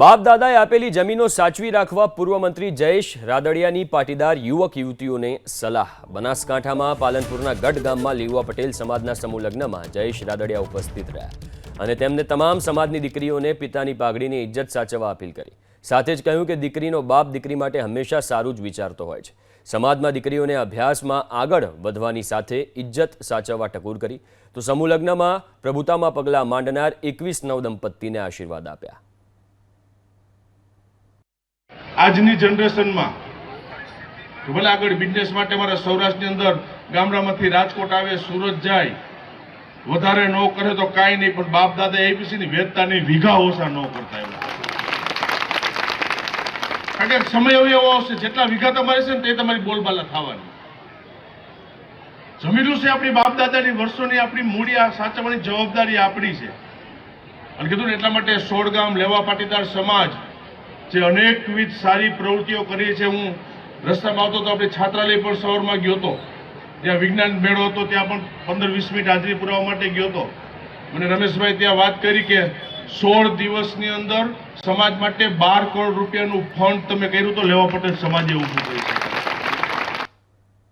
બાપ આપેલી જમીનો સાચવી રાખવા પૂર્વ મંત્રી જયેશ રાદડિયાની પાટીદાર યુવક યુવતીઓને સલાહ. બનાસકાંઠામાં પાલનપુરના ગઢ ગામમાં લીવા પટેલ સમાજના સમૂહ લગ્નમાં જયેશ રાદડિયા ઉપસ્થિત રહ્યા અને તેમને તમામ સમાજની દીકરીઓને પિતાની પાઘડીની ઇજ્જત સાચવવા અપીલ કરી. સાથે જ કહ્યું કે દીકરીનો બાપ દીકરી માટે હંમેશા સારું જ વિચારતો હોય છે. સમાજમાં દીકરીઓને અભ્યાસમાં આગળ વધવાની સાથે ઇજ્જત સાચવવા ટકોર કરી. તો સમૂહ લગ્નમાં પ્રભુતામાં પગલાં માંડનાર એકવીસ નવ દંપતીને આશીર્વાદ આપ્યા. આજની જનરેશનમાં ભલે આગળ બિઝનેસ માટે મારા સૌરાષ્ટ્રની અંદર ગામડામાંથી રાજકોટ આવે, સુરત જાય, વધારે ન કરે તો કાંઈ નહીં, પણ બાપ દાદા એપીસીની વેદતાની વિઘા ઓછા ન કરતા એવા. કારણ કે સમય એવો આવશે જેટલા વિઘા તમારે છે ને તે તમારી બોલબાલા થવાની. જમીનું છે આપણી બાપ દાદાની વર્ષોની આપણી મૂડી, આ સાચવવાની જવાબદારી આપણી છે. અને કીધું ને એટલા માટે સોળ ગામ લેવા પાટીદાર સમાજ જે અનેકવિધ સારી પ્રવૃત્તિઓ કરી છે હું રસ્તામાં આવતો તો આપણે છાત્રાલય પણ શહેરમાં ગયો હતો. ત્યાં વિજ્ઞાન મેળો હતો, ત્યાં પણ પંદર વીસ મિનિટ હાજરી પુરાવા માટે ગયો હતો. મને રમેશભાઈ ત્યાં વાત કરી કે સોળ દિવસની અંદર સમાજ માટે બાર કરોડ રૂપિયાનું ફંડ તમે કર્યું તો લેવા પટેલ સમાજે ઊભું કરી શકાય